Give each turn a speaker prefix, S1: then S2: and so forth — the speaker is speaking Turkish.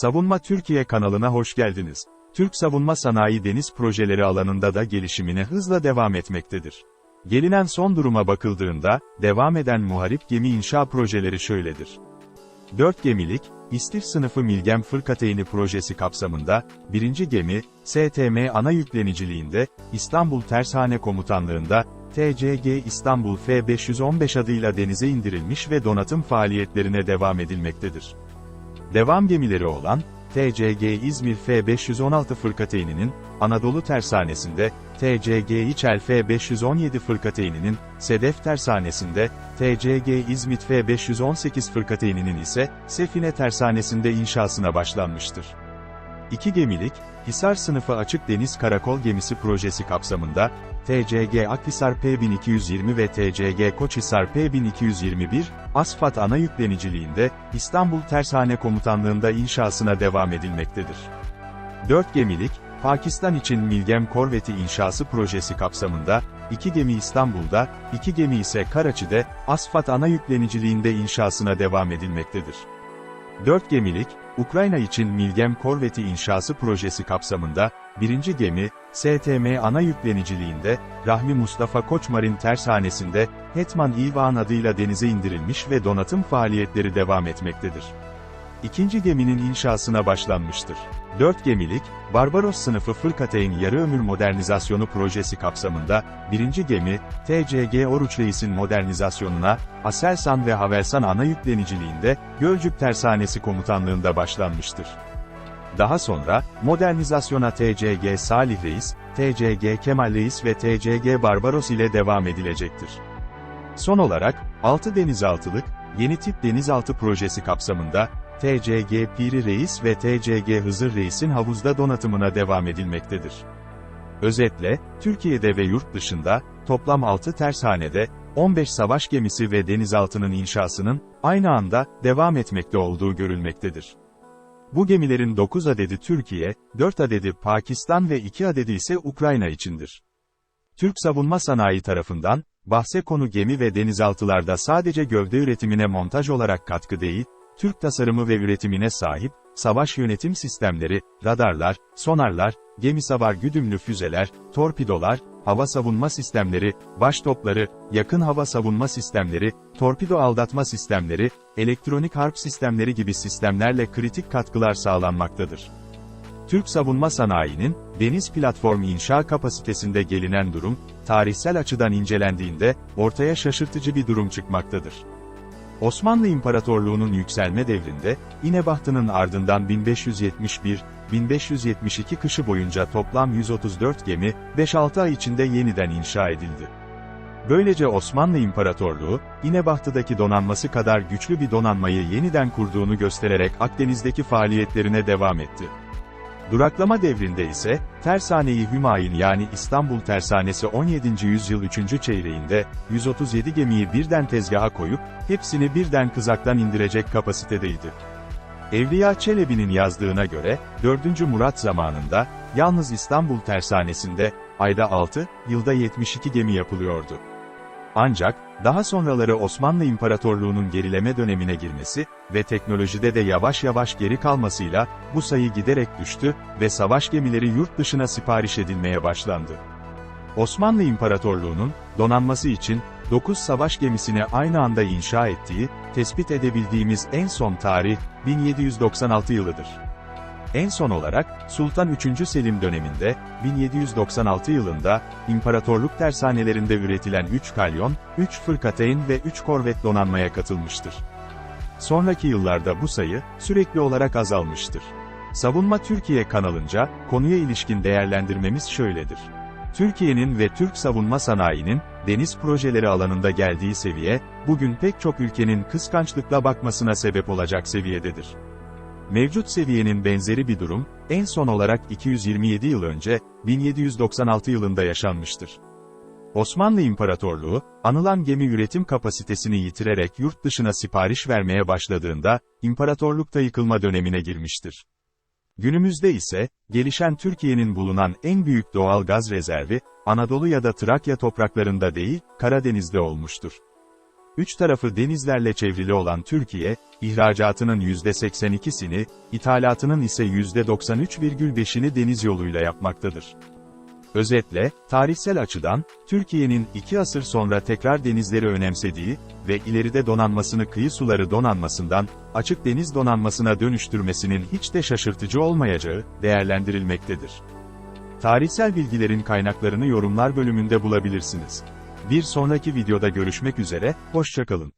S1: Savunma Türkiye kanalına hoş geldiniz. Türk savunma sanayi deniz projeleri alanında da gelişimine hızla devam etmektedir. Gelinen son duruma bakıldığında, devam eden muharip gemi inşa projeleri şöyledir. 4 gemilik, İstif sınıfı Milgem Fırkateyni projesi kapsamında, 1. gemi, STM ana yükleniciliğinde, İstanbul Tersane Komutanlığında, TCG İstanbul F515 adıyla denize indirilmiş ve donatım faaliyetlerine devam edilmektedir. Devam gemileri olan, TCG İzmir F516 fırkateyninin, Anadolu Tersanesi'nde, TCG İçel F517 fırkateyninin, Sedef Tersanesi'nde, TCG İzmit F518 fırkateyninin ise, Sefine Tersanesi'nde inşasına başlanmıştır. İki gemilik, Hisar sınıfı açık deniz karakol gemisi projesi kapsamında, TCG Akhisar P1220 ve TCG Koçhisar P1221, Asfat ana yükleniciliğinde, İstanbul Tersane Komutanlığında inşasına devam edilmektedir. 4 gemilik, Pakistan için Milgem Korveti inşası projesi kapsamında, 2 gemi İstanbul'da, 2 gemi ise Karaçi'de, Asfat ana yükleniciliğinde inşasına devam edilmektedir. 4 gemilik, Ukrayna için Milgem Korveti inşası projesi kapsamında, 1. gemi, STM ana yükleniciliğinde, Rahmi Mustafa Koçmar'ın tersanesinde, Hetman İvan adıyla denize indirilmiş ve donatım faaliyetleri devam etmektedir. İkinci geminin inşasına başlanmıştır. 4 gemilik, Barbaros sınıfı Fırkateyn yarı ömür modernizasyonu projesi kapsamında, 1. gemi, TCG Oruç Reis'in modernizasyonuna, Aselsan ve Havelsan ana yükleniciliğinde, Gölcük Tersanesi Komutanlığında başlanmıştır. Daha sonra, modernizasyona TCG Salih Reis, TCG Kemal Reis ve TCG Barbaros ile devam edilecektir. Son olarak, 6 denizaltılık, yeni tip denizaltı projesi kapsamında, TCG Piri Reis ve TCG Hızır Reis'in havuzda donatımına devam edilmektedir. Özetle, Türkiye'de ve yurt dışında, toplam 6 tersanede, 15 savaş gemisi ve denizaltının inşasının, aynı anda, devam etmekte olduğu görülmektedir. Bu gemilerin 9 adedi Türkiye, 4 adedi Pakistan ve 2 adedi ise Ukrayna içindir. Türk savunma sanayi tarafından, bahse konu gemi ve denizaltılarda sadece gövde üretimine montaj olarak katkı değil, Türk tasarımı ve üretimine sahip, savaş yönetim sistemleri, radarlar, sonarlar, gemi savar güdümlü füzeler, torpidolar, hava savunma sistemleri, baş topları, yakın hava savunma sistemleri, torpido aldatma sistemleri, elektronik harp sistemleri gibi sistemlerle kritik katkılar sağlanmaktadır. Türk savunma sanayinin, deniz platform inşa kapasitesinde gelinen durum, tarihsel açıdan incelendiğinde, ortaya şaşırtıcı bir durum çıkmaktadır. Osmanlı İmparatorluğu'nun yükselme devrinde, İnebahtı'nın ardından 1571-1572 kışı boyunca toplam 134 gemi, 5-6 ay içinde yeniden inşa edildi. Böylece Osmanlı İmparatorluğu, İnebahtı'daki donanması kadar güçlü bir donanmayı yeniden kurduğunu göstererek Akdeniz'deki faaliyetlerine devam etti. Duraklama devrinde ise, Tersaneyi Hümayun yani İstanbul Tersanesi 17. yüzyıl 3. çeyreğinde, 137 gemiyi birden tezgaha koyup, hepsini birden kızaktan indirecek kapasitedeydi. Evliya Çelebi'nin yazdığına göre, 4. Murat zamanında, yalnız İstanbul Tersanesi'nde, ayda 6, yılda 72 gemi yapılıyordu. Ancak, daha sonraları Osmanlı İmparatorluğu'nun gerileme dönemine girmesi ve teknolojide de yavaş yavaş geri kalmasıyla, bu sayı giderek düştü ve savaş gemileri yurt dışına sipariş edilmeye başlandı. Osmanlı İmparatorluğu'nun, donanması için, 9 savaş gemisini aynı anda inşa ettiği, tespit edebildiğimiz en son tarih, 1796 yılıdır. En son olarak, Sultan 3. Selim döneminde, 1796 yılında, İmparatorluk tersanelerinde üretilen 3 kalyon, 3 fırkateyn ve 3 korvet donanmaya katılmıştır. Sonraki yıllarda bu sayı, sürekli olarak azalmıştır. Savunma Türkiye kanalınca, konuya ilişkin değerlendirmemiz şöyledir. Türkiye'nin ve Türk savunma sanayinin, deniz projeleri alanında geldiği seviye, bugün pek çok ülkenin kıskançlıkla bakmasına sebep olacak seviyededir. Mevcut seviyenin benzeri bir durum, en son olarak 227 yıl önce, 1796 yılında yaşanmıştır. Osmanlı İmparatorluğu, anılan gemi üretim kapasitesini yitirerek yurt dışına sipariş vermeye başladığında, imparatorlukta yıkılma dönemine girmiştir. Günümüzde ise, gelişen Türkiye'nin bulunan en büyük doğal gaz rezervi, Anadolu ya da Trakya topraklarında değil, Karadeniz'de olmuştur. Üç tarafı denizlerle çevrili olan Türkiye, ihracatının %82'sini, ithalatının ise %93,5'ini deniz yoluyla yapmaktadır. Özetle, tarihsel açıdan, Türkiye'nin iki asır sonra tekrar denizleri önemsediği ve ileride donanmasını kıyı suları donanmasından, açık deniz donanmasına dönüştürmesinin hiç de şaşırtıcı olmayacağı, değerlendirilmektedir. Tarihsel bilgilerin kaynaklarını yorumlar bölümünde bulabilirsiniz. Bir sonraki videoda görüşmek üzere, hoşçakalın.